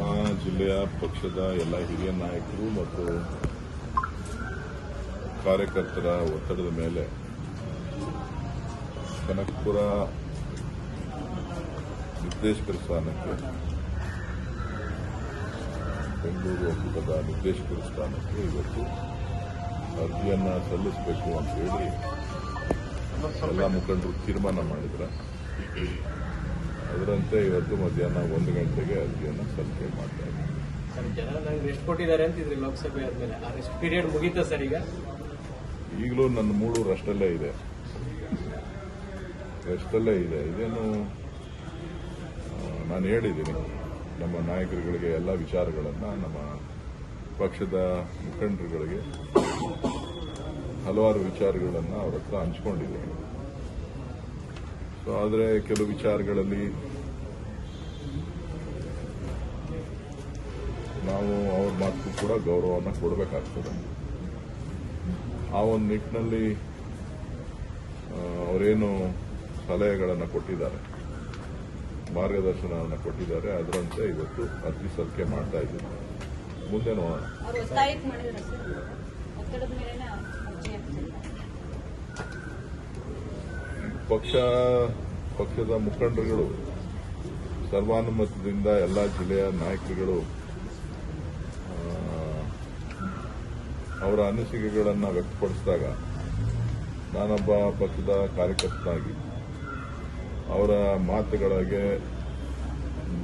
ನಮ್ಮ ಜಿಲ್ಲೆಯ ಪಕ್ಷದ ಎಲ್ಲ ಹಿರಿಯ ನಾಯಕರು ಮತ್ತು ಕಾರ್ಯಕರ್ತರ ಒತ್ತಡದ ಮೇಲೆ ಕನಕಪುರ ನಿರ್ದೇಶಕರ ಸ್ಥಾನಕ್ಕೆ, ಬೆಂಗಳೂರು ಒಕ್ಕೂಟದ ನಿರ್ದೇಶಕರ ಸ್ಥಾನಕ್ಕೆ ಇವತ್ತು ಅರ್ಜಿಯನ್ನು ಸಲ್ಲಿಸಬೇಕು ಅಂತ ಹೇಳಿ ಎಲ್ಲ ಮುಖಂಡರು ತೀರ್ಮಾನ ಮಾಡಿದ್ರ. ಅದರಂತೆ ಇವತ್ತು ಮಧ್ಯಾಹ್ನ ಒಂದು ಗಂಟೆಗೆ ಅರ್ಜಿಯನ್ನು ಸಲ್ಲಿಕೆ ಮಾಡ್ತಾ ಇದ್ದೀವಿ ಸರ್ ಜನ ನಂಗೆ ರೆಸ್ಟ್ ಕೊಟ್ಟಿದ್ದಾರೆ ಅಂತಿದ್ರಿ ಲೋಕಸಭೆ ಆದ್ಮೇಲೆ? ಆ ರೆಸ್ಟ್ ಪೀರಿಯಡ್ ಮುಗೀತಾ ಸರ್ ಈಗ? ಈಗಲೂ ನನ್ನ ಮೂರು ರಷ್ಟಲ್ಲೇ ಇದೆ. ರಷ್ಟಲ್ಲೇ ಇದೆ. ಇದೇನು ನಾನು ಹೇಳಿದ್ದೀನಿ. ನಮ್ಮ ನಾಯಕರುಗಳಿಗೆ ಎಲ್ಲ ವಿಚಾರಗಳನ್ನು ನಮ್ಮ ಪಕ್ಷದ ಮುಖಂಡರುಗಳಿಗೆ ಹಲವಾರು ವಿಚಾರಗಳನ್ನು ಅವ್ರ ಹತ್ರ ಹಂಚ್ಕೊಂಡಿದ್ದೀನಿ. ಸೊ ಆದರೆ ಕೆಲವು ವಿಚಾರಗಳಲ್ಲಿ ನಾವು ಅವ್ರ ಮಾತಕ್ಕೂ ಕೂಡ ಗೌರವವನ್ನು ಕೊಡಬೇಕಾಗ್ತದೆ. ಆ ಒಂದು ನಿಟ್ಟಿನಲ್ಲಿ ಅವರೇನು ಸಲಹೆಗಳನ್ನು ಕೊಟ್ಟಿದ್ದಾರೆ ಮಾರ್ಗದರ್ಶನವನ್ನು ಕೊಟ್ಟಿದ್ದಾರೆ ಅದರಂತೆ ಇವತ್ತು ಅರ್ಜಿ ಸಲ್ಲಿಕೆ ಮಾಡ್ತಾ ಇದ್ದೀವಿ. ಮುಂದೆ ನೋಡೋಣ. ಪಕ್ಷ ಪಕ್ಷದ ಮುಖಂಡರುಗಳು ಸರ್ವಾನುಮತದಿಂದ ಎಲ್ಲ ಜಿಲ್ಲೆಯ ನಾಯಕರುಗಳು ಅವರ ಅನಿಸಿಕೆಗಳನ್ನು ವ್ಯಕ್ತಪಡಿಸಿದಾಗ ನಾನೊಬ್ಬ ಪಕ್ಷದ ಕಾರ್ಯಕರ್ತನಾಗಿ ಅವರ ಮಾತುಗಳಿಗೆ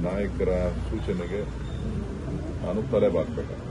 ನಾಯಕರ ಸೂಚನೆಗೆ ನಾನು ತಲೆ ಬಾಗ್ಬೇಕಾಗ್ತದೆ